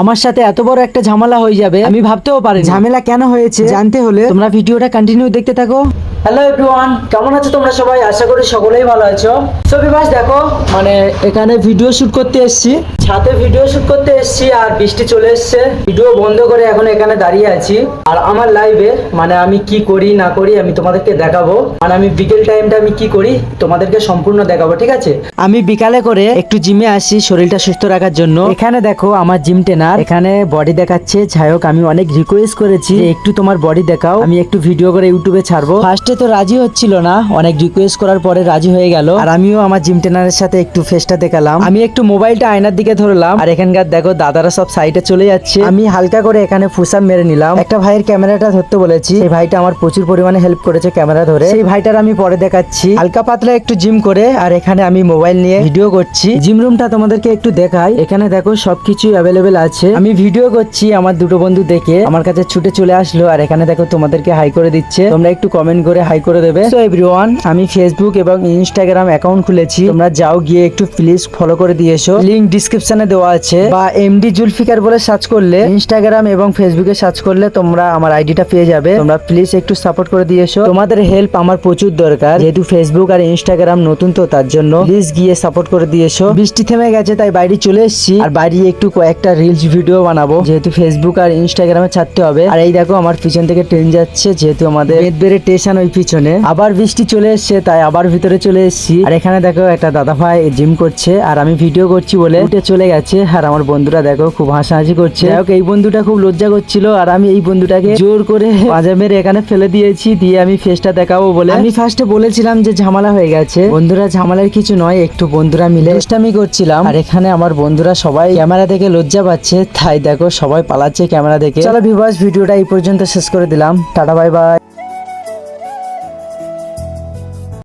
আমার সাথে এত বড় একটা ঝামেলা হয়ে যাবে আমি ভাবতেও পারি ঝামেলা কেন হয়েছে জানতে হলে? তোমরা ভিডিওটা কন্টিনিউ দেখতে থাকো। হ্যালো এভরিওয়ান কেমন আছো তোমরা সবাই? আশা করি সকলেই ভালো আছো। সো বিভাস দেখো মানে এখানে ভিডিও শুট করতে এসেছি। ছাদে ভিডিও শুট করতে এসেছি আর বৃষ্টি চলে এসেছে। ভিডিও বন্ধ করে এখন এখানে দাঁড়িয়ে আছি। আর আমার লাইভে মানে আমি কি করি না করি আমি তোমাদেরকে দেখাবো। মানে আমি বিকেল টাইমটা আমি কি করি তোমাদেরকে সম্পূর্ণ দেখাবো ঠিক আছে? আমি বিকালে করে একটু জিমে আসি শরীরটা সুস্থ রাখার জন্য। এখানে দেখো আমার জিম ট্রেনার এখানে বডি দেখাচ্ছে। যাই হোক আমি অনেক রিকোয়েস্ট করেছি একটু তোমার বডি দেখাও। আমি একটু ভিডিও করে ইউটিউবে ছাড়বো। ফার্স্টে তো রাজি হচ্ছিল না। অনেক রিকোয়েস্ট করার পরে রাজি হয়ে গেল। আর আমিও আমার জিম ট্রেনারের সাথে একটু ফেসটা দেখালাম। আমি একটু মোবাইলটা আয়নার দিকে ধরলাম। আর এখানকার দেখো, দাদারা সব সাইডে চলে যাচ্ছে। আমি হালকা করে এখানে ফুসাপ মেরে নিলাম। একটা ভাইয়ের ক্যামেরাটা ধরতে বলেছি। সেই ভাইটা আমার প্রচুর পরিমাণে হেল্প করেছে ক্যামেরা ধরে। সেই ভাইটার আমি পরে দেখাচ্ছি। হালকা পাতলা একটু জিম করে। আর এখানে আমি মোবাইল নিয়ে ভিডিও করছি। জিম রুমটা তোমাদেরকে একটু দেখাই। এখানে দেখো সবকিছু অ্যাভেলেবেল আছে। আমি ভিডিও করছি আমার দুটো বন্ধু দেখে। আমার কাছে ছুটে চলে আসলো আর এখানে দেখো তোমাদেরকে হাই করে দিচ্ছে। তোমরা একটু কমেন্ট করে হাই করে দেবে। সো এভরিওয়ান আমি ফেসবুক এবং ইনস্টাগ্রাম অ্যাকাউন্ট খুলেছি। তোমরা যাও গিয়ে একটু প্লিজ ফলো করে দিয়ে এসো। লিংক ডিসক্রিপশনে দেওয়া আছে। বা এমডি জুলফিকার বলে সার্চ করলে ইনস্টাগ্রাম এবং ফেসবুকে সার্চ করলে তোমরা আমার আইডিটা পেয়ে যাবে। তোমরা প্লিজ একটু সাপোর্ট করে দিয়ে এসো। তোমাদের হেল্প আমার প্রচুর দরকার। যেহেতু ফেসবুক আর ইনস্টাগ্রাম নতুন তো, তার জন্য প্লিজ গিয়ে সাপোর্ট করে দিয়ে এসো। বৃষ্টি থেমে গেছে, তাই বাইরে চলে এসেছি। আর বাইরে একটু কয়েকটা রিলস ভিডিও বানাবো। যেহেতু ফেসবুক আর ইনস্টাগ্রামে ছাড়তে হবে। আর এই দেখো, আমার পিছন থেকে ট্রেন যাচ্ছে, যেহেতু আমাদের বেদবেড়ে স্টেশন ওই পিছনে। আবার বৃষ্টি চলে এসছে, তাই আবার ভিতরে চলে এসেছি। আর এখানে দেখো, একটা দাদা ভাই জিম করছে, আর আমি ভিডিও করছি বলে উঠে চলে গেছে। আর আমার বন্ধুরা দেখো, খুব হাসাহাসি করছে। যাই এই বন্ধুটা খুব লজ্জা করছিল, আর আমি এই বন্ধুটাকে জোর করে মাজা মেরে এখানে ফেলে দিয়েছি, দিয়ে আমি ফেসটা দেখাবো বলে। আমি ফার্স্টে বলেছিলাম যে ঝামেলা হয়ে গেছে। বন্ধুরা, ঝামেলার কিছু নয়, একটু বন্ধুরা মিলে আমি করছিলাম। আর এখানে আমার বন্ধুরা সবাই ক্যামেরা দেখে লজ্জা পাচ্ছে। তাই দেখো, সবাই পালাচ্ছে ক্যামেরা দেখে। চলো ভিভাস ভিডিওটা এই পর্যন্ত শেষ করে দিলাম। Tata bye bye